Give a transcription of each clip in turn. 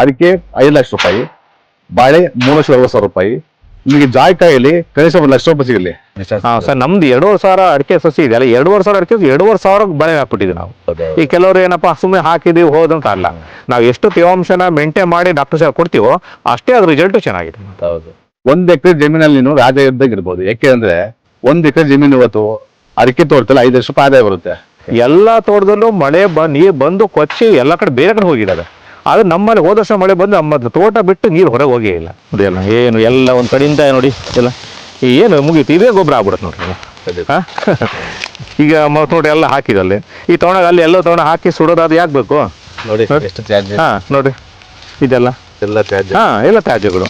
ಅದಕ್ಕೆ ಐದು ಲಕ್ಷ ರೂಪಾಯಿ ಬಾಳೆ ಮೂರು ಲಕ್ಷ ಅರವತ್ತು ಸಾವಿರ ರೂಪಾಯಿ. ನಿಮಗೆ ಜಾಯ್ಕಾಯಲ್ಲಿ ಕನಿಷ್ಠ ಒಂದು ಲಕ್ಷ ರೂಪಾಯಿ ಸಿಗಲಿ. ಹಾ ಸರ್ ನಮ್ದು ಎರಡೂವರೆ ಸಾವಿರ ಅಡಿಕೆ ಸಸಿ ಇದೆ. ಅಲ್ಲ ಎರಡೂವರೆ ಸಾವಿರ ಅಡಿಕೆ ಎರಡೂವರೆ ಸಾವಿರ ಬಳೆ ಹಾಕ್ಬಿಟ್ಟಿದ್ವಿ ನಾವು. ಈ ಕೆಲವರು ಏನಪ್ಪಾ ಸುಮ್ಮನೆ ಹಾಕಿದೀವಿ ಹೋದಂತ ಅಲ್ಲ. ನಾವು ಎಷ್ಟು ತೇವಾಂಶನ ಮೇಂಟೈನ್ ಮಾಡಿ ಡಾಕ್ಟರ್ ಸರ್ ಕೊಡ್ತೀವೋ ಅಷ್ಟೇ ಅದ್ರ ರಿಸಲ್ಟ್ ಚೆನ್ನಾಗಿದೆ. ಹೌದು. ಒಂದ್ ಎಕರೆ ಜಮೀನಲ್ಲಿ ನೀವು ರಾಜ ಇದ್ದಾಗ ಇರ್ಬೋದು. ಯಾಕೆ ಅಂದ್ರೆ ಒಂದ್ ಎಕರೆ ಜಮೀನು ಇವತ್ತು ಅಡಿಕೆ ತೋರ್ತಲ್ಲ ಐದು ಲಕ್ಷ ರೂಪಾಯಿ ಆದಾಯ ಬರುತ್ತೆ. ಎಲ್ಲಾ ತೋಟದಲ್ಲೂ ಮಳೆ ಬ ನೀರು ಬಂದು ಕೊಚ್ಚಿ ಎಲ್ಲಾ ಕಡೆ ಬೇರೆ ಕಡೆ ಹೋಗಿದ್ದಾವೆ ಆದ್ರೆ ನಮ್ಮಲ್ಲಿ ಹೋದ ವರ್ಷ ಮಳೆ ಬಂದು ನಮ್ಮ ತೋಟ ಬಿಟ್ಟು ನೀರು ಹೊರಗೆ ಹೋಗೇ ಇಲ್ಲ. ಅದೆಲ್ಲ ಏನು ಎಲ್ಲ ಒಂದು ಕಡೆಯಿಂದ ನೋಡಿ ಎಲ್ಲ. ಏನು ಮುಗೀತು ಇದೇ ಗೊಬ್ಬರ ಆಗ್ಬಿಡುತ್ತೆ ನೋಡ್ರಿ? ಈಗ. ಮತ್ತೆ ನೋಡಿ ಎಲ್ಲ ಹಾಕಿದಲ್ಲಿ ಈ ತಗೊಂಡಾಗ ಅಲ್ಲಿ ಎಲ್ಲ ತಗೊಂಡು ಹಾಕಿ ಸುಡೋದು ಅದು ಯಾಕೆ ಬೇಕು? ನೋಡಿ ಹಾ ನೋಡ್ರಿ. ಇದೆಲ್ಲ. ಎಲ್ಲ ತ್ಯಾಜ್ಯ ಹಾ ಎಲ್ಲ ತ್ಯಾಜ್ಯಗಳು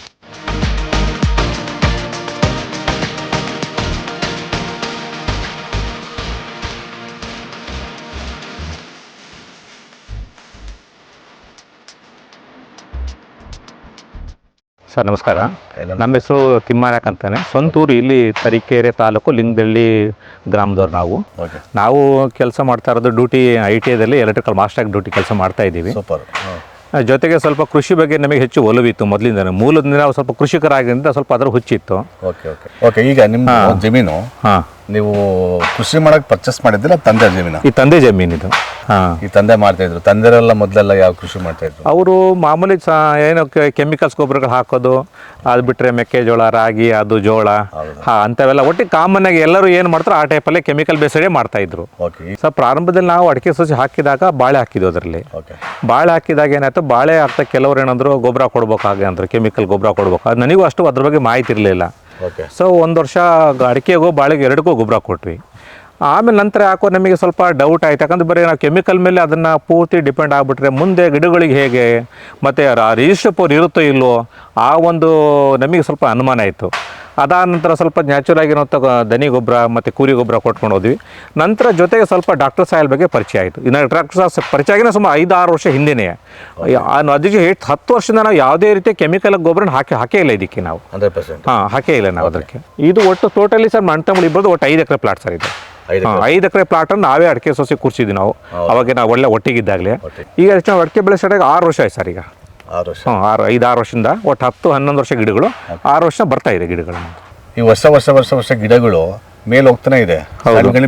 ಸರ್ ನಮಸ್ಕಾರ. ನಮ್ಮ ಹೆಸರು ತಿಮ್ಮಾರಕ್ ಅಂತಾನೆ. ಸ್ವಂತೂರು ಇಲ್ಲಿ ತರೀಕೆರೆ ತಾಲೂಕು ಲಿಂಗದಳ್ಳಿ ಗ್ರಾಮದವ್ರು ನಾವು. ನಾವು ಕೆಲಸ ಮಾಡ್ತಾ ಇರೋದು ಡ್ಯೂಟಿ ಐ ಟಿ ಐದಲ್ಲಿ ಎಲೆಕ್ಟ್ರಿಕಲ್ ಮಾಸ್ಟರ್ ಡ್ಯೂಟಿ ಕೆಲಸ ಮಾಡ್ತಾ ಇದ್ದೀವಿ. ಸೂಪರ್. ಜೊತೆಗೆ ಸ್ವಲ್ಪ ಕೃಷಿ ಬಗ್ಗೆ ನಮಗೆ ಹೆಚ್ಚು ಒಲವಿತ್ತು ಮೊದಲಿಂದ ಮೂಲದಿಂದ ನಾವು ಸ್ವಲ್ಪ ಕೃಷಿಕರಾಗಿದ್ದರಿಂದ ಸ್ವಲ್ಪ ಅದರ ಹುಚ್ಚಿತ್ತು. Okay okay. ಓಕೆ ಈಗ ನಿಮ್ಮ ಜಮೀನು ಹಾಂ. ನೀವು ಕೃಷಿ ಮಾಡಕ್ ಪರ್ಚೇಸ್ ಮಾಡಿದ್ದಿಲ್ಲ ತಂದೆ ಜಮೀನ? ಈ ತಂದೆ ಜಮೀನಿದು ಹಾಂ. ಈ ತಂದೆ ಮಾಡ್ತಾ ಇದ್ರು. ತಂದೆರೆಲ್ಲ ಮೊದಲೆಲ್ಲ ಯಾವ ಕೃಷಿ ಮಾಡ್ತಾ ಇದ್ರು? ಅವರು ಮಾಮೂಲಿ ಸಾ ಏನು ಕೆಮಿಕಲ್ಸ್ ಗೊಬ್ಬರಗಳು ಹಾಕೋದು ಅದು ಬಿಟ್ಟರೆ ಮೆಕ್ಕೆಜೋಳ ರಾಗಿ ಅದು ಜೋಳ ಹಾಂ ಅಂಥವೆಲ್ಲ. ಒಟ್ಟಿಗೆ ಕಾಮನ್ ಆಗಿ ಎಲ್ಲರೂ ಏನು ಮಾಡ್ತಾರೆ ಆ ಟೈಪಲ್ಲೇ ಕೆಮಿಕಲ್ ಬೇಸಡೇ ಮಾಡ್ತಾ ಇದ್ರು. ಓಕೆ ಸೊ ಪ್ರಾರಂಭದಲ್ಲಿ ನಾವು ಅಡಿಕೆ ಸಸಿ ಹಾಕಿದಾಗ ಬಾಳೆ ಹಾಕಿದ್ವು ಅದರಲ್ಲಿ. ಓಕೆ ಬಾಳೆ ಹಾಕಿದಾಗ ಏನಾಯ್ತು ಬಾಳೆ ಹಾಕ್ತಾ ಕೆಲವ್ರು ಏನಂದ್ರು ಗೊಬ್ಬರ ಕೊಡ್ಬೇಕಾಗೆ ಅಂದ್ರೆ ಕೆಮಿಕಲ್ ಗೊಬ್ಬರ ಕೊಡ್ಬೇಕು. ಅದು ನನಗೂ ಅಷ್ಟು ಅದ್ರ ಬಗ್ಗೆ ಮಾಹಿತಿ ಇರಲಿಲ್ಲ. ಸೊ ಒಂದು ವರ್ಷ ಅಡಿಕೆಗೋ ಅಡಿಕೆಗೂ ಬಾಳೆಗೆ ಎರಡಕ್ಕೂ ಗೊಬ್ಬರ ಕೊಟ್ವಿ. ಆಮೇಲೆ ನಂತರ ಯಾಕೋ ನಮಗೆ ಸ್ವಲ್ಪ ಡೌಟ್ ಆಯಿತು. ಯಾಕಂದ್ರೆ ಬರೀ ನಾವು ಕೆಮಿಕಲ್ ಮೇಲೆ ಅದನ್ನು ಪೂರ್ತಿ ಡಿಪೆಂಡ್ ಆಗಿಬಿಟ್ರೆ ಮುಂದೆ ಗಿಡಗಳಿಗೆ ಹೇಗೆ, ಮತ್ತು ರಿಜಿಸ್ಟರ್ ಪೋರ್ ಇರುತ್ತೋ ಇಲ್ಲೋ ಆ ಒಂದು ನಮಗೆ ಸ್ವಲ್ಪ ಅನುಮಾನ ಆಯಿತು. ಅದಾದ ನಂತರ ಸ್ವಲ್ಪ ನ್ಯಾಚುರಲ್ ಆಗಿರುವಂಥ ದನಿ ಗೊಬ್ಬರ ಮತ್ತು ಕೂರಿ ಗೊಬ್ಬರ ಕೊಟ್ಕೊಂಡು ಹೋದ್ವಿ. ನಂತರ ಜೊತೆಗೆ ಸ್ವಲ್ಪ ಡಾಕ್ಟರ್ ಸಾಯಿಲ್ ಬಗ್ಗೆ ಪರಿಚಯ ಆಯಿತು. ಇನ್ನು ಡಾಕ್ಟರ್ ಸಾಹೇಬ್ ಪರಿಚಯ ಆಗಿನ ಸುಮಾರು ಐದು ಆರು ವರ್ಷ ಹಿಂದೆಯೇ ಅದಕ್ಕೆ ಎಷ್ಟು ಹತ್ತು ವರ್ಷದಿಂದ ನಾವು ಯಾವುದೇ ರೀತಿ ಕೆಮಿಕಲ್ ಗೊಬ್ಬರನ ಹಾಕಿ ಹಾಕೇ ಇಲ್ಲ ಇದಕ್ಕೆ ನಾವು. Hundred percent. ಹಾಂ ಹಾಕೇ ಇಲ್ಲ ನಾವು ಅದಕ್ಕೆ. ಇದು ಒಟ್ಟು ಟೋಟಲಿ ಸರ್ ಮಣ್ತಂಬಳಿ ಇಬ್ಬರದು ಒಟ್ಟು ಐದು ಎಕರೆ ಪ್ಲಾಟ್ ಸರ್ ಇದು. ಐದು ಹಾಂ ಐದು ಎಕರೆ ಪ್ಲಾಟನ್ನು ನಾವೇ ಅಡಿಕೆ ಸೊಸೆ ಕೂರಿಸಿದ್ವಿ ನಾವು. ಅವಾಗ ನಾವು ಒಳ್ಳೆ ಒಟ್ಟಿಗಿದ್ದಾಗಲೇ. ಒಟ್ಟಿಗೆ. ಈಗ ನಾವು ಅಡಿಕೆ ಬೆಳೆ ಆರು ವರ್ಷ ಆಯ್ತು ಸರ್ ಈಗ. ಆರು ವರ್ಷ. ಹ್ಞೂ ಆರು ಐದು ಆರು ವರ್ಷದಿಂದ ಒಟ್ಟು ಹತ್ತು ಹನ್ನೊಂದು ವರ್ಷ ಗಿಡಗಳು. ಆರು ವರ್ಷ ಬರ್ತಾ ಇದೆ ಗಿಡಗಳು. ಈ ವರ್ಷ ವರ್ಷ ವರ್ಷ ವರ್ಷ ಗಿಡಗಳು ಮೇಲೆ ಹೋಗ್ತಾನೆ ಇದೆ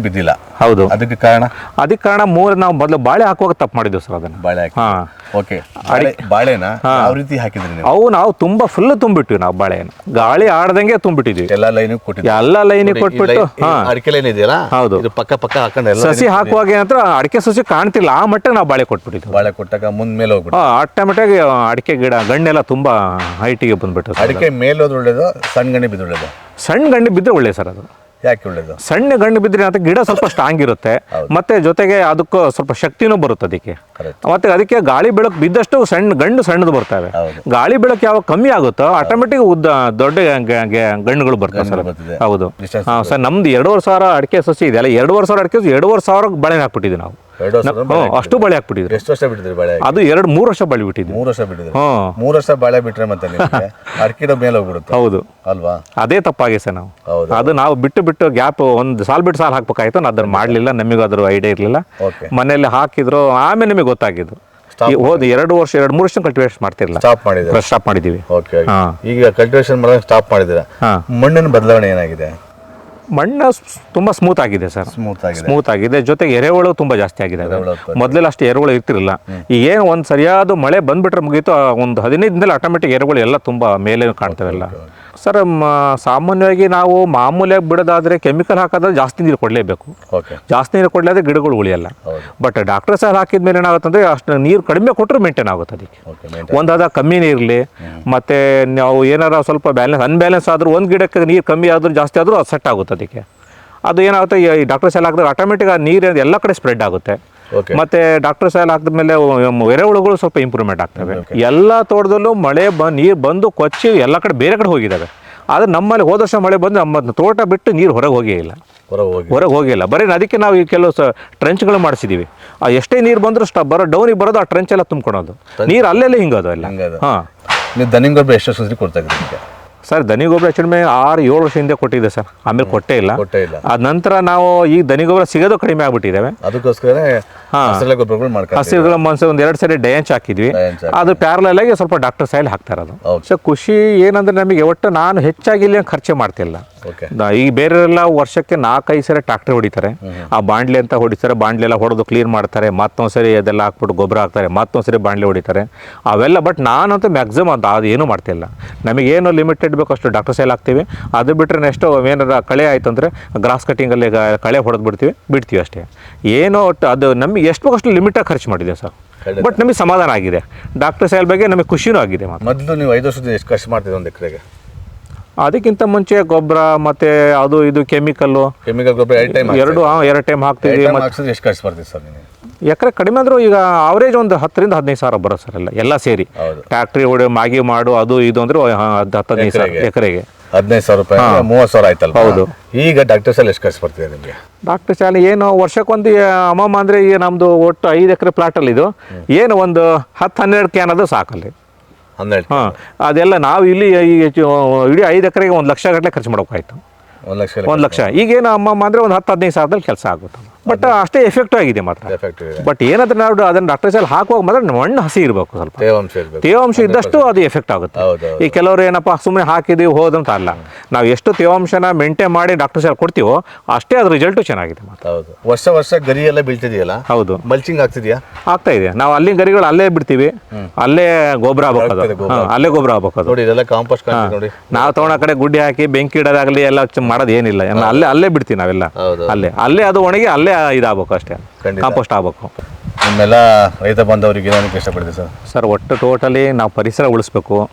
ಬಿದ್ದಿಲ್ಲ. ಹೌದು. ಅದಕ್ಕೆ ಕಾರಣ? ಅದಕ್ಕೆ ಕಾರಣ ಮೂರು ನಾವು ಮೊದಲು ಬಾಳೆ ಹಾಕುವಾಗ ತಪ್ಪು ಮಾಡಿದ್ವಿ ಸರ್ ಅದನ್ನ. ಬಾಳೆ ಹಾಕಿ. ಹಾಂ. ಓಕೆ. ಬಾಳೆ ಬಾಳೆನ ಯಾವ ರೀತಿ ಹಾಕಿದ್ರಿ ನೀವು? ಅವು ನಾವು ತುಂಬಾ ಫುಲ್ ತುಂಬಿಟ್ವಿ ನಾವು ಬಾಳೆನ ಗಾಳಿ ಆಡದಂಗೆ ತುಂಬಿಟ್ಟಿದ್ವಿ. ಎಲ್ಲ ಲೈನ್ ಕೊಟ್ಟಿದ್ವಿ ಎಲ್ಲ ಲೈನ್ ಕೊಟ್ಬಿಟ್ಟು ಅಡಿಕೆ ಲೈನ್ ಇದೆಯಲ್ಲ? ಹೌದು. ಇದು ಪಕ್ಕ ಪಕ್ಕ ಹಾಕೊಂಡು ಸಸಿ ಹಾಕುವಾಗ ಏನಂತ ಅಡಿಕೆ ಸಸಿ ಕಾಣ್ತಿಲ್ಲ ಆ ಮಟ್ಟ ನಾವು ಬಾಳೆ ಕೊಟ್ಬಿಟ್ಟಿದ್ವಿ. ಬಾಳೆ ಕೊಟ್ಟಾಗ ಮುಂದ್ ಮೇಲೆ ಹೋಗ್ಬಿಟ್ಟು. ಆಟೋಮೆಟಿಕ್ ಅಡಿಕೆ ಗಿಡ ಗಣ್ಣೆಲ್ಲ ತುಂಬಾ ಹೈಟಿಗೆ ಬಂದ್ಬಿಟ್ಟು. ಅಡಿಕೆ ಮೇಲೆ ಹೋದ್ರೆ ಒಳ್ಳೇದು ಸಣ್ಣ ಗಣ್ಣಿ ಬಿದ್ದು ಒಳ್ಳೇದು? ಸಣ್ಣ ಗಣ್ಣಿ ಬಿದ್ದರೆ ಒಳ್ಳೆ ಸರ್ ಅದು. ಯಾಕೆ ಒಳ್ಳೇದು? ಸಣ್ಣ ಗಣ್ಣು ಬಿದ್ದರೆ ಅಂತ ಗಿಡ ಸ್ವಲ್ಪ ಸ್ಟ್ರಾಂಗ್ ಇರುತ್ತೆ. ಮತ್ತೆ ಜೊತೆಗೆ ಅದಕ್ಕೂ ಸ್ವಲ್ಪ ಶಕ್ತಿನೂ ಬರುತ್ತೆ ಅದಕ್ಕೆ. ಮತ್ತೆ ಅದಕ್ಕೆ ಗಾಳಿ ಬೆಳಕು ಬಿದ್ದಷ್ಟು ಸಣ್ಣ ಗಂಡು ಸಣ್ಣದು ಬರ್ತವೆ. ಗಾಳಿ ಬೆಳಕು ಯಾವಾಗ ಕಮ್ಮಿ ಆಗುತ್ತೋ ಆಟೋಮೆಟಿಕ್ ಉದ್ದ ದೊಡ್ಡ ಗಂಡುಗಳು ಗಣ್ಣುಗಳು ಬರ್ತವೆ ಸರ್. ಹೌದು. ಸರ್ ನಮ್ದು ಎರಡೂವರೆ ಸಾವಿರ ಅಡಿಕೆ ಸಸಿ ಇದೆ. ಅಲ್ಲ ಎರಡೂವರೆ ಸಾವಿರ ಅಡಿಕೆ ಎರಡೂವರೆ ಸಾವಿರ ಬಳೆ ಹಾಕ್ಬಿಟ್ಟಿದ್ವಿ ನಾವು. ಎರಡು ವರ್ಷ ಹ್ಞೂ ಅಷ್ಟು ಬಳೆ ಹಾಕ್ಬಿಟ್ಟಿದ್ರು. ಎಷ್ಟು ವರ್ಷ ಬಿಟ್ಟಿದ್ರಿ ಬಾಳೆ ಅದು ಎರಡು ಮೂರು ವರ್ಷ ಬಳಿ ಬಿಟ್ಟಿದ್ವಿ ಮೂರು ವರ್ಷ ಬಿಟ್ಟಿದ್ರಿ. ಹಾ. ಮೂರು ವರ್ಷ ಬಾಳೆ ಬಿಟ್ರೆ ಮತ್ತೆ ನಿಮಗೆ ಅಡಿಕೆದ ಮೇಲೆ ಹೋಗ್ಬಿಡುತ್ತೆ. ಹೌದು. ಅಲ್ವಾ? ಅದೇ ತಪ್ಪಾಗಿದೆ ಸರ್ ನಾವು. ಹೌದು. ಅದು ನಾವು ಬಿಟ್ಟು ಬಿಟ್ಟು ಗ್ಯಾಪ್ ಒಂದು ಸಾಲ್ ಬಿಟ್ಟು ಸಾಲ್ ಹಾಕ್ಬೇಕಾಯ್ತು ನಾನು ಅದನ್ನ ಮಾಡಲಿಲ್ಲ ನಮಗೂ ಅದ್ರ ಐಡಿಯಾ ಇರಲಿಲ್ಲ. ಮನೆಯಲ್ಲಿ ಹಾಕಿದ್ರು ಆಮೇಲೆ ನಿಮಗೆ ಗೊತ್ತಾಗಿದ್ದು. Stop ಈ ಹೋದ ಎರಡು ವರ್ಷ ಎರಡು ಮೂರು ವರ್ಷ ಕಲ್ಟಿವೇಟ್ ಮಾಡ್ತಿರಲಿಲ್ಲ. ಸ್ಟಾಪ್ ಮಾಡಿದ್ರೆ. ಸ್ಟಾಪ್ ಮಾಡಿದ್ದೀವಿ. ಓಕೆ ಹಾ. ಈಗ ಕಲ್ಟಿವೇಶನ್ ಮಾಡೋಕೆ ಸ್ಟಾಪ್ ಮಾಡಿದ್ದೀರಾ? ಹಾಂ. ಮಣ್ಣಿನ ಬದಲಾವಣೆ ಏನಾಗಿದೆ? ಮಣ್ಣು ತುಂಬಾ ಸ್ಮೂತ್ ಆಗಿದೆ ಸರ್. ಸ್ಮೂತ್ ಆಗಿದೆ. ಸ್ಮೂತ್ ಆಗಿದೆ. ಜೊತೆಗೆ ಎರೆಹುಳು ತುಂಬಾ ಜಾಸ್ತಿ ಆಗಿದೆ. ಮೊದಲೆಲ್ಲ ಅಷ್ಟು ಎರೆಹುಳು ಇರ್ತಿರಲಿಲ್ಲ. ಈಗ ಏನು ಒಂದು ಸರಿಯಾದ ಮಳೆ ಬಂದ್ಬಿಟ್ರೆ ಮುಗೀತು ಆ ಒಂದು ಹದಿನೈದು ದಿನದಲ್ಲಿ ಆಟೋಮೆಟಿಕ್ ಎರೆಹುಳು ಎಲ್ಲ ತುಂಬಾ ಮೇಲೆ ಕಾಣ್ತವೆಲ್ಲ ಸರ್ ಸಾಮಾನ್ಯವಾಗಿ ನಾವು ಮಾಮೂಲಿಯಾಗಿ ಬಿಡೋದಾದ್ರೆ ಕೆಮಿಕಲ್ ಹಾಕೋದ್ರೆ ಜಾಸ್ತಿ ನೀರು ಕೊಡಲೇಬೇಕು. ಜಾಸ್ತಿ ನೀರು ಕೊಡಲಾದ್ರೆ ಗಿಡಗಳು ಉಳಿಯಲ್ಲ. ಬಟ್ ಡಾಕ್ಟರ್ ಸರ್ ಹಾಕಿದ ಮೇಲೆ ಅಂದರೆ ಅಷ್ಟು ನೀರು ಕಡಿಮೆ ಕೊಟ್ಟರು ಮೇಂಟೈನ್ ಆಗುತ್ತೆ ಅದಕ್ಕೆ. ಒಂದಾದ ಮೇಂಟೈನ್ ಒಂದು ಅದ ಕಮ್ಮಿನೇ ಇರಲಿ ಮತ್ತೆ ನಾವು ಏನಾರ ಸ್ವಲ್ಪ ಬ್ಯಾಲೆನ್ಸ್ ಅನ್ಬ್ಯಾಲೆನ್ಸ್ ಆದ್ರೂ ಒಂದು ಗಿಡಕ್ಕೆ ನೀರು ಕಮ್ಮಿ ಆದ್ರೂ ಜಾಸ್ತಿ ಆದ್ರೂ ಅದು ಸೆಟ್ ಆಗುತ್ತೆ ಅದಕ್ಕೆ ಅದು ಏನಾಗುತ್ತೆ ಈ ಡಾಕ್ಟರ್ ಸೆಲ್ ಹಾಕಿದ್ರೆ ಆಟೋಮೆಟಿಕ್ ಆ ನೀರು ಎಲ್ಲ ಕಡೆ ಸ್ಪ್ರೆಡ್ ಆಗುತ್ತೆ. ಮತ್ತೆ ಡಾಕ್ಟರ್ ಸೆಲ್ ಹಾಕಿದ ಮೇಲೆ ಎರೆಹುಳುಗಳು ಸ್ವಲ್ಪ ಇಂಪ್ರೂವ್ಮೆಂಟ್ ಆಗ್ತವೆ. ಎಲ್ಲ ತೋಟದಲ್ಲೂ ಮಳೆ ಬ ನೀರು ಬಂದು ಕೊಚ್ಚಿ ಎಲ್ಲ ಕಡೆ ಬೇರೆ ಕಡೆ ಹೋಗಿದ್ದಾವೆ ಆದರೆ ನಮ್ಮಲ್ಲಿ ಹೋದ ವರ್ಷ ಮಳೆ ಬಂದು ನಮ್ಮ ತೋಟ ಬಿಟ್ಟು ನೀರು ಹೊರಗೆ ಹೋಗೇ ಇಲ್ಲ. ಹೊರಗೆ ಹೋಗಿ. ಹೊರಗೆ ಹೋಗಿಲ್ಲ ಬರೀ ಅದಕ್ಕೆ ನಾವು ಈ ಕೆಲವು ಟ್ರೆಂಚ್ಗಳು ಮಾಡಿಸಿದ್ದೀವಿ ಆ ಎಷ್ಟೇ ನೀರು ಬಂದರೂ ಸ್ಟ ಬರೋ ಡೌನಿಗೆ ಬರೋದು ಆ ಟ್ರೆಂಚ್ ಎಲ್ಲ ತುಂಬ್ಕೊಳೋದು. ನೀರು ಅಲ್ಲೆಲ್ಲ ಹಿಂಗೋದು ಎಲ್ಲ. ಹಾಂ. ನೀವು ದನಿಂಗ್ ಗೊಬ್ಬರ ಎಷ್ಟು ಕೊಡ್ತಾ ಸರ್ ದನಿ ಗೊಬ್ಬರ ಹೆಚ್ಚು ಆರು ಏಳು ವರ್ಷ ಹಿಂದೆ ಕೊಟ್ಟಿದ್ದೆ ಸರ್. ಆಮೇಲೆ ಕೊಟ್ಟೇ ಇಲ್ಲ. ಕೊಟ್ಟೇ ಇಲ್ಲ. ಅದ ನಂತರ ನಾವು ಈ ದನಿ ಗೊಬ್ಬರ ಸಿಗೋದು ಕಡಿಮೆ ಆಗ್ಬಿಟ್ಟಿದ್ದೇವೆ ಅದಕ್ಕೋಸ್ಕರ ಹಸಿರುಗಳ ಮನ್ಸು ಒಂದು ಎರಡು ಸರಿ ಡಯಂಚ್ ಹಾಕಿದ್ವಿ. ಅದು ಪ್ಯಾರಲಲ್ ಆಗಿ ಸ್ವಲ್ಪ ಡಾಕ್ಟರ್ ಸೈಲ್ ಹಾಕ್ತಾ ಇರೋದು. ಸೊ ಖುಷಿ ಏನಂದ್ರೆ ನಮಗೆ ಒಟ್ಟು ನಾನು ಹೆಚ್ಚಾಗಿ ಇಲ್ಲಿ ಖರ್ಚೆ ಮಾಡ್ತಿಲ್ಲ. ಈಗ ಬೇರೆಲ್ಲ ವರ್ಷಕ್ಕೆ ನಾಲ್ಕೈದು ಸರಿ ಟ್ರಾಕ್ಟರ್ ಹೊಡಿತಾರೆ. ಆ ಬಾಂಡ್ಲಿ ಅಂತ ಹೊಡಿತಾರೆ. ಬಾಂಡ್ಲಿ ಎಲ್ಲ ಹೊಡೆದು ಕ್ಲೀನ್ ಮಾಡ್ತಾರೆ. ಮತ್ತೊಂದ್ಸರಿ ಅದೆಲ್ಲ ಹಾಕ್ಬಿಟ್ಟು ಗೊಬ್ಬರ ಹಾಕ್ತಾರೆ. ಮತ್ತೊಂದ್ಸರಿ ಬಾಂಡ್ಲಿ ಹೊಡಿತಾರೆ. ಅವೆಲ್ಲ ಬಟ್ ನಾನಂತೂ ಮ್ಯಾಕ್ಸಿಮಮ್ ಅದು ಅದು ಏನೂ ಮಾಡ್ತಿಲ್ಲ. ನಮಗೇನು ಲಿಮಿಟೆಡ್ ಬೇಕು ಅಷ್ಟು ಡಾಕ್ಟರ್ ಸೈಲ್ ಹಾಕ್ತೀವಿ. ಅದು ಬಿಟ್ಟರೆ ನೆಕ್ಸ್ಟ್ ಏನಾರ ಕಳೆ ಆಯ್ತು ಅಂದರೆ ಗ್ರಾಸ್ ಕಟ್ಟಿಂಗಲ್ಲಿ ಕಳೆ ಹೊಡೆದು ಬಿಡ್ತೀವಿ ಬಿಡ್ತೀವಿ ಅಷ್ಟೇ. ಏನೋ ಒಟ್ಟು ಅದು ನಮಗೆ ಎಷ್ಟು ಅಷ್ಟು ಲಿಮಿಟಾಗಿ ಖರ್ಚು ಮಾಡಿದೆ ಸರ್. ಬಟ್ ನಮಗೆ ಸಮಾಧಾನ ಆಗಿದೆ. ಡಾಕ್ಟರ್ ಸೈಲ್ ಬಗ್ಗೆ ನಮಗೆ ಖುಷಿನೂ ಆಗಿದೆ ಮೊದಲು ನೀವು ಐದು ವರ್ಷದ ಎಷ್ಟು ಖರ್ಚು ಮಾಡ್ತಿದ್ದೆ ಒಂದು ಎಕರೆಗೆ? ಅದಕ್ಕಿಂತ ಮುಂಚೆ ಗೊಬ್ಬರ ಮತ್ತೆ ಅದು ಇದು ಕೆಮಿಕಲ್ಲು ಕೆಮಿಕಲ್ ಗೊಬ್ಬರ ಎರಡು ಟೈಮ್ ಎರಡು ಎರಡು ಟೈಮ್ ಹಾಕ್ತೀವಿ ಎಷ್ಟು ಖರ್ಚು ಬರ್ತೀವಿ ಸರ್ ಎಕರೆ ಕಡಿಮೆ ಅಂದರೂ ಈಗ ಅವರೇಜ್ ಒಂದು ಹತ್ತರಿಂದ ಹದಿನೈದು ಸಾವಿರ ಬರೋ ಸರ್ ಎಲ್ಲ ಎಲ್ಲ ಸೇರಿ. ಟ್ಯಾಕ್ಟ್ರಿ ಹೊಡೆ ಮಾಗಿ ಮಾಡು ಅದು ಇದು ಅಂದ್ರೆ ಹತ್ತು ಹದಿನೈದು ಸಾವಿರ ಎಕರೆಗೆ? ಹದಿನೈದು ಸಾವಿರ ರೂಪಾಯಿ ಮೂವತ್ತು ಸಾವಿರ ಆಯ್ತಲ್ಲ ಹೌದು. ಈಗ ಡಾಕ್ಟರ್ಸ್ ಶಾಲೆ ಎಷ್ಟು ಖರ್ಚು ಬರ್ತಿದೆ ನಿಮಗೆ? ಡಾಕ್ಟರ್ ಶಾಲೆ ಏನು ವರ್ಷಕ್ಕೊಂದು ಅಮ್ಮಮ್ಮ ಅಂದರೆ ಈಗ ನಮ್ಮದು ಒಟ್ಟು ಐದು ಎಕರೆ ಪ್ಲಾಟಲ್ಲಿ ಇದು. ಏನು ಒಂದು ಹತ್ತು ಹನ್ನೆರಡು ಕ್ಯಾನ್ ಅದು ಸಾಕಲ್ಲಿ. ಹನ್ನೆರಡು ಹಾಂ ಅದೆಲ್ಲ ನಾವು ಇಲ್ಲಿ ಈ ಇಡೀ ಐದು ಎಕರೆಗೆ ಒಂದು ಲಕ್ಷ ಗಟ್ಟಲೆ ಖರ್ಚು ಮಾಡೋಕ್ಕಾಯ್ತು ಒಂದು ಲಕ್ಷ ಒಂದು ಲಕ್ಷ. ಈಗೇನು ಅಮ್ಮಮ್ಮ ಅಂದರೆ ಒಂದು ಹತ್ತು ಹದಿನೈದು ಸಾವಿರದಲ್ಲಿ ಕೆಲಸ ಆಗುತ್ತೆ. ಬಟ್ ಅಷ್ಟೇ ಎಫೆಕ್ಟ್ ಆಗಿದೆ ಮಾತ್ರ. ಎಫೆಕ್ಟ್ ಇದೆ. ಬಟ್ ಏನಾದ್ರೆ ನಾವು ಅದನ್ನ ಡಾಕ್ಟರ್ ಶಾಲೆ ಹಾಕುವಾಗ ಮಾತ್ರ ಮಣ್ಣು ಹಸಿ ಇರಬೇಕು ಸ್ವಲ್ಪ. ತೇವಾಂಶ ಇರಬೇಕು. ತೇವಾಂಶ ಇದ್ದಷ್ಟು ಅದು ಎಫೆಕ್ಟ್ ಆಗುತ್ತೆ. ಈ ಕೆಲವರು ಏನಪ್ಪ ಸುಮ್ಮನೆ ಹಾಕಿದೀವಿ ಹೋದಂತ ಅಲ್ಲ. ನಾವು ಎಷ್ಟು ತೇವಾಂಶನ ಮೇಂಟೈನ್ ಮಾಡಿ ಡಾಕ್ಟರ್ ಸರ್ ಕೊಡ್ತೀವೋ ಅಷ್ಟೇ ಅದ್ರ ರಿಸಲ್ಟ್ ಚೆನ್ನಾಗಿದೆ ಮಾತ್ರ. ಹೌದು. ವರ್ಷ ವರ್ಷ ಗರಿ ಎಲ್ಲ ಬೀಳ್ತಿದೆಯಲ್ಲ? ಹೌದು. ಮಲ್ಚಿಂಗ್ ಆಗ್ತಿದೆಯಾ? ಆಗ್ತಾ ಇದೆ. ನಾವು ಅಲ್ಲಿ ಗರಿಗಳು ಅಲ್ಲೇ ಬಿಡ್ತೀವಿ. ಅಲ್ಲೇ ಗೊಬ್ಬರ ಆಗ್ಬೇಕು ಅದು. ಗೊಬ್ರ. ಹಾ, ಅಲ್ಲೇ ಗೊಬ್ಬರ ಆಗ್ಬೇಕು ಅದು. ನೋಡಿ ಇದೆಲ್ಲ ಕಾಂಪೋಸ್ಟ್ ಕಾಣ್ತಿದೆ ನೋಡಿ. ನಾವು ತಗೊಂಡ ಕಡೆ ಗುಡ್ಡೆ ಹಾಕಿ ಬೆಂಕಿ ಇಡೋದಾಗಲಿ ಎಲ್ಲ ಮಾಡೋದು ಏನಿಲ್ಲ. ಎಲ್ಲ ಅಲ್ಲೇ ಅಲ್ಲೇ ಬಿಡ್ತೀವಿ ನಾವೆಲ್ಲ. ಹೌದು. ಅಲ್ಲೇ ಅಲ್ಲೇ ಅದು ಒಣಗಿ ಅಲ್ಲೇ ಇದಾಗಬೇಕು ಅಷ್ಟೇ ಖಂಡಿತ. ಕಾಂಪೋಸ್ಟ್ ಆಗ್ಬೇಕು ನಿಮ್ಮೆಲ್ಲ ರೈತ ಬಾಂಧವರಿಗೆ ಏನಕ್ಕೆ ಇಷ್ಟಪಡ್ತೀವಿ ಸರ್? ಸರ್ ಒಟ್ಟು ಟೋಟಲಿ ನಾವು ಪರಿಸರ ಉಳಿಸ್ಬೇಕು.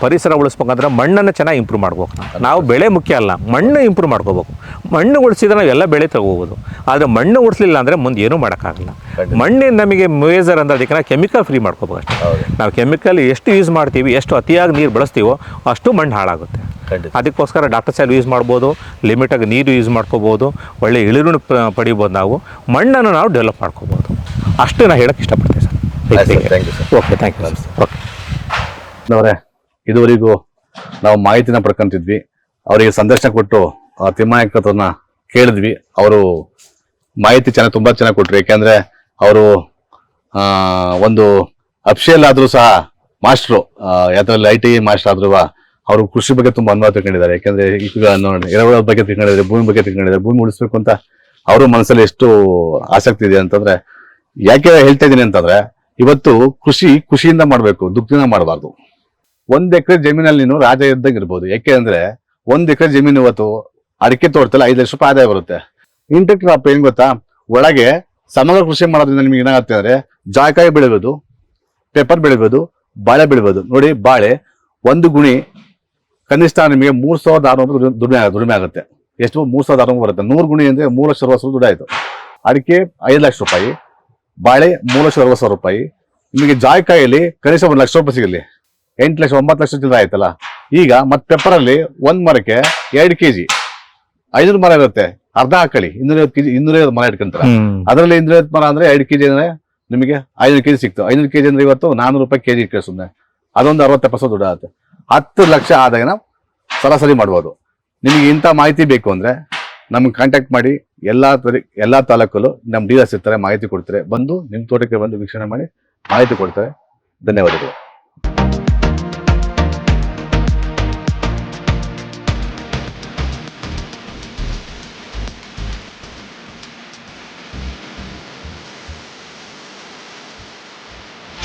ಪರಿಸರ ಉಳಿಸ್ಬೇಕಂದ್ರೆ ಮಣ್ಣನ್ನು ಚೆನ್ನಾಗಿ ಇಂಪ್ರೂವ್ ಮಾಡ್ಬೇಕು. ನಾವು. ಬೆಳೆ ಮುಖ್ಯ ಅಲ್ಲ ಮಣ್ಣು ಇಂಪ್ರೂವ್ ಮಾಡ್ಕೋಬೇಕು. ಮಣ್ಣು ಉಳಿಸಿದ್ರೆ ನಾವು ಎಲ್ಲ ಬೆಳೆ ತಗೋಬೋದು. ಆದರೆ ಮಣ್ಣು ಉಳಿಸಲಿಲ್ಲ ಅಂದರೆ ಮುಂದೆ ಏನೂ ಮಾಡೋಕ್ಕಾಗಲ್ಲ. ಮಣ್ಣಿನ ನಮಗೆ ಮೇಜರ್ ಅಂದ್ರೆ ಅದಕ್ಕೆ ನಾವು ಕೆಮಿಕಲ್ ಫ್ರೀ ಮಾಡ್ಕೋಬೇಕು ಅಷ್ಟೇ. ನಾವು ಕೆಮಿಕಲ್ ಎಷ್ಟು ಯೂಸ್ ಮಾಡ್ತೀವಿ ಎಷ್ಟು ಅತಿಯಾಗಿ ನೀರು ಬಳಸ್ತೀವೋ ಅಷ್ಟು ಮಣ್ಣು ಹಾಳಾಗುತ್ತೆ. ಅದಕ್ಕೋಸ್ಕರ ಡಾಕ್ಟರ್ ಸಾಹೇಬ್ ಯೂಸ್ ಮಾಡ್ಬೋದು ಲಿಮಿಟಾಗಿ ನೀರು ಯೂಸ್ ಮಾಡ್ಕೋಬೋದು ಒಳ್ಳೆ ಇಳುವರಿ ಪ- ಪಡಿಬೋದು ನಾವು. ಮಣ್ಣನ್ನು ನಾವು ಡೆವಲಪ್ ಮಾಡ್ಕೋಬೋದು. ಅಷ್ಟು ನಾನು ಹೇಳಕ್ಕೆ ಇಷ್ಟಪಡ್ತೀನಿ sir. Okay thank you okay ಅವರೇ ಇದುವರೆಗೂ ನಾವು ಮಾಹಿತಿನ ಪಡ್ಕೊಂತಿದ್ವಿ. ಅವರಿಗೆ ಸಂದರ್ಶನ ಕೊಟ್ಟು ಆ ತಿಮ್ಮಾಯಕತ್ರನ್ನ ಕೇಳಿದ್ವಿ. ಅವರು ಮಾಹಿತಿ ಚೆನ್ನಾಗಿ ತುಂಬಾ ಚೆನ್ನಾಗಿ ಕೊಟ್ಟರು ಯಾಕೆಂದ್ರೆ ಅವರು ಒಂದು ಆದ್ರೂ ಸಹ ಮಾಸ್ಟ್ರು ಯಾವ್ದ್ರಲ್ಲಿ ಐ ಟಿ ಮಾಸ್ಟರ್ ಆದ್ರೂ ಅವರು ಕೃಷಿ ಬಗ್ಗೆ ತುಂಬಾ ಅನುಭವ ತಿಳ್ಕೊಂಡಿದ್ದಾರೆ. ಯಾಕಂದ್ರೆ ಈಗ ನೋಡಿ ಎರೆಹುಳ ಬಗ್ಗೆ ತಿಳ್ಕೊಂಡಿದ್ದಾರೆ ಭೂಮಿ ಬಗ್ಗೆ ತಿಳ್ಕೊಂಡಿದ್ದಾರೆ ಭೂಮಿ ಉಳಿಸ್ಬೇಕು ಅಂತ ಅವರು ಮನಸ್ಸಲ್ಲಿ ಎಷ್ಟು ಆಸಕ್ತಿ ಇದೆ ಅಂತಂದ್ರೆ ಯಾಕೆ ಹೇಳ್ತಾ ಇದ್ದೀನಿ ಅಂತಂದ್ರೆ, ಇವತ್ತು ಕೃಷಿ ಖುಷಿಯಿಂದ ಮಾಡಬೇಕು ದುಃಖದಿಂದ ಮಾಡಬಾರ್ದು. ಒಂದ್ ಎಕರೆ ಜಮೀನಲ್ಲಿ ನೀನು ರಾಜ ಇದ್ದಂಗೆ ಇರ್ಬೋದು. ಯಾಕೆ ಅಂದ್ರೆ, ಒಂದ್ ಎಕರೆ ಜಮೀನು ಇವತ್ತು ಅಡಿಕೆ ತೋಟದಲ್ಲಿ ಐದು ಲಕ್ಷ ರೂಪಾಯಿ ಆದಾಯ ಬರುತ್ತೆ. ಇಂಟರ್ ಕ್ರಾಪ್ ಏನ್ ಗೊತ್ತಾ? ಒಳಗೆ ಸಮಗ್ರ ಕೃಷಿ ಮಾಡೋದ್ರಿಂದ ನಿಮ್ಗೆ ಏನಾಗುತ್ತೆ ಅಂದ್ರೆ, ಜಾಯ್ಕಾಯಿ ಬೆಳಿಬೋದು, ಪೇಪರ್ ಬೆಳಿಬೋದು, ಬಾಳೆ ಬೆಳಿಬೋದು. ನೋಡಿ, ಬಾಳೆ ಒಂದು ಗುಣಿ ಕನಿಷ್ಠ ನಿಮಗೆ ಮೂರ್ ಸಾವಿರದ ಆರುನೂರು ದುಡಿಮೆ ದುಡಿಮೆ ಆಗುತ್ತೆ. ಎಷ್ಟು? ಮೂರ್ ಸಾವಿರದ ಆರುನೂರು ಬರುತ್ತೆ. ನೂರು ಗುಣಿ ಅಂದ್ರೆ ಮೂರು ಲಕ್ಷ ರೂಪಾಯಿ ದುಡ್ಡಾಯಿತು ಅಡಿಕೆ ಐದು ಲಕ್ಷ ರೂಪಾಯಿ. ಬಾಳೆ ಮೂರು ಲಕ್ಷ ಅರವತ್ತು ಸಾವಿರ ರೂಪಾಯಿ. ನಿಮಗೆ ಜಾಯ್ಕಾಯಲ್ಲಿ ಕನಿಷ್ಠ ಒಂದು ಲಕ್ಷ ರೂಪಾಯಿ ಸಿಗಲಿ. ಎಂಟು ಲಕ್ಷ ಒಂಬತ್ತು ಲಕ್ಷ ಚಿಲ್ಲರೆ ಆಯ್ತಲ್ಲ? ಈಗ ಮತ್ತೆ ಪೆಪ್ಪರ್ ಅಲ್ಲಿ ಒಂದ್ ಮರಕ್ಕೆ ಎರಡು ಕೆಜಿ ಐನೂರು ಮರ ಇರುತ್ತೆ. ಅರ್ಧ ಹಾಕಳಿ ಇನ್ನೂರೈವತ್ತು ಕೆಜಿ ಇನ್ನೂರೈವತ್ತು ಮರ ಇಟ್ಕೊಂತಾರೆ. ಅದರಲ್ಲಿ ಇನ್ನೂರೈವತ್ತು ಮರ ಅಂದ್ರೆ ಎರಡು ಕೆಜಿ ಅಂದ್ರೆ ನಿಮಗೆ ಐನೂರು ಕೆಜಿ ಸಿಕ್ತು. ಐನೂರು ಕೆಜಿ ಅಂದ್ರೆ ಇವತ್ತು ನಾನೂರು ರೂಪಾಯಿ ಕೆಜಿ ಇಟ್ಕೊಳ್ಳಿ ಸುಮ್ಮನೆ ಅದೊಂದು ಅರವತ್ತು ಪರ್ಸೆಂಟ್ ದುಡ್ಡು ಆಗುತ್ತೆ. ಹತ್ತು ಲಕ್ಷ ಆದಾಯನ ಸರಾಸರಿ ಮಾಡ್ಬೋದು. ನಿಮಗೆ ಇಂಥ ಮಾಹಿತಿ ಬೇಕು ಅಂದ್ರೆ ನಮ್ಗೆ ಕಾಂಟ್ಯಾಕ್ಟ್ ಮಾಡಿ. ಎಲ್ಲಾ ತರಿ, ಎಲ್ಲಾ ತಾಲೂಕಲ್ಲೂ ನಮ್ಮ ಡೀಲರ್ಸ್ ಇರ್ತಾರೆ, ಮಾಹಿತಿ ಕೊಡ್ತಾರೆ. ಬಂದು ನಿಮ್ಮ ತೋಟಕ್ಕೆ ಬಂದು ವೀಕ್ಷಣೆ ಮಾಡಿ ಮಾಹಿತಿ ಕೊಡ್ತಾರೆ. ಧನ್ಯವಾದಗಳು.